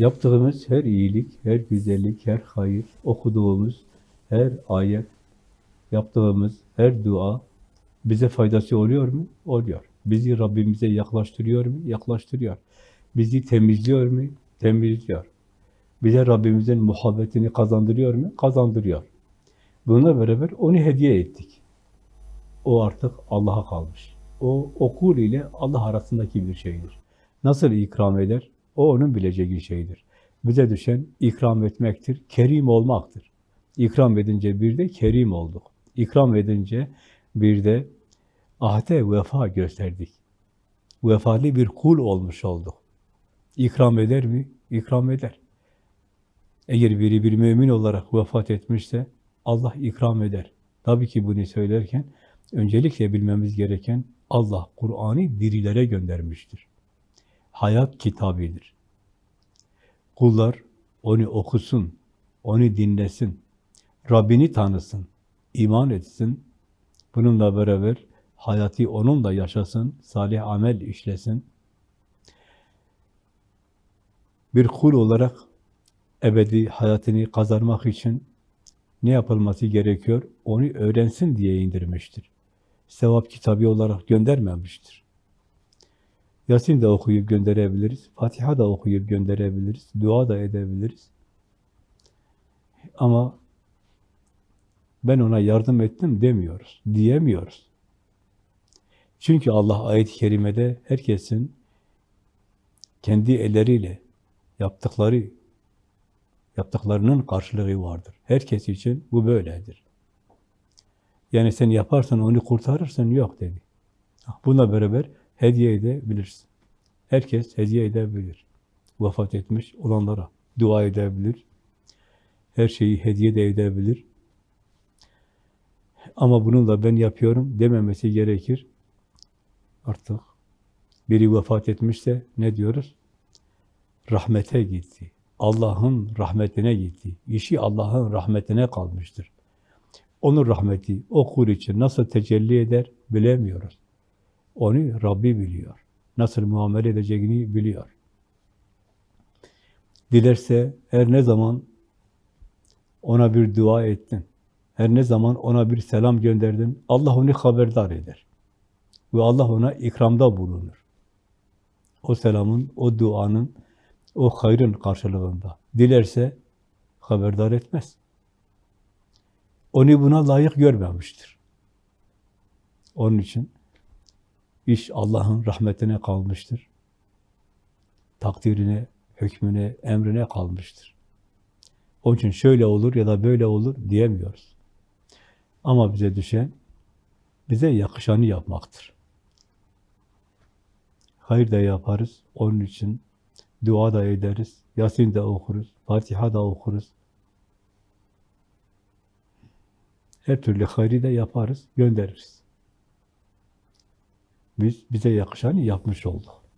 Yaptığımız her iyilik, her güzellik, her hayır, okuduğumuz her ayet, yaptığımız her dua bize faydası oluyor mu? Oluyor. Bizi Rabbimize yaklaştırıyor mu? Yaklaştırıyor. Bizi temizliyor mu? Temizliyor. Bize Rabbimizin muhabbetini kazandırıyor mu? Kazandırıyor. Bununla beraber onu hediye ettik. O artık Allah'a kalmış. O okul ile Allah arasındaki bir şeydir. Nasıl ikram eder? O onun bileceği şeydir. Bize düşen ikram etmektir, kerim olmaktır. İkram edince bir de kerim olduk. İkram edince bir de ahde vefa gösterdik. Vefalı bir kul olmuş olduk. İkram eder mi? İkram eder. Eğer biri bir mümin olarak vefat etmişse Allah ikram eder. Tabii ki bunu söylerken öncelikle bilmemiz gereken Allah Kur'an'ı dirilere göndermiştir. Hayat kitabıdır. Kullar onu okusun, onu dinlesin, Rabbini tanısın, iman etsin. Bununla beraber hayatı onunla yaşasın, salih amel işlesin. Bir kul olarak ebedi hayatını kazanmak için ne yapılması gerekiyor? Onu öğrensin diye indirmiştir. Sevap kitabı olarak göndermemiştir. Yasin de okuyup gönderebiliriz, Fatiha da okuyup gönderebiliriz, dua da edebiliriz. Ama ben ona yardım ettim demiyoruz, diyemiyoruz. Çünkü Allah ayet-i kerimede herkesin kendi elleriyle yaptıkları, yaptıklarının karşılığı vardır. Herkes için bu böyledir. Yani sen yaparsan onu kurtarırsın, yok dedi. Buna beraber hediye edebilirsin. Herkes hediye edebilir. Vefat etmiş olanlara dua edebilir. Her şeyi hediye de edebilir. Ama bununla ben yapıyorum dememesi gerekir. Artık biri vefat etmişse ne diyoruz? Rahmete gitti. Allah'ın rahmetine gitti. İşi Allah'ın rahmetine kalmıştır. Onun rahmeti o kul için nasıl tecelli eder bilemiyoruz. Onu Rabbi biliyor. Nasıl muamele edeceğini biliyor. Dilerse her ne zaman ona bir dua ettin, her ne zaman ona bir selam gönderdin, Allah onu haberdar eder. Ve Allah ona ikramda bulunur. O selamın, o duanın, o hayrın karşılığında. Dilerse haberdar etmez. Onu buna layık görmemiştir. Onun için iş Allah'ın rahmetine kalmıştır. Takdirine, hükmüne, emrine kalmıştır. Onun için şöyle olur ya da böyle olur diyemiyoruz. Ama bize düşen, bize yakışanı yapmaktır. Hayır da yaparız. Onun için dua da ederiz. Yasin de okuruz. Fatiha da okuruz. Her türlü hayrı da yaparız, göndeririz. Biz bize yakışanı yapmış olduk.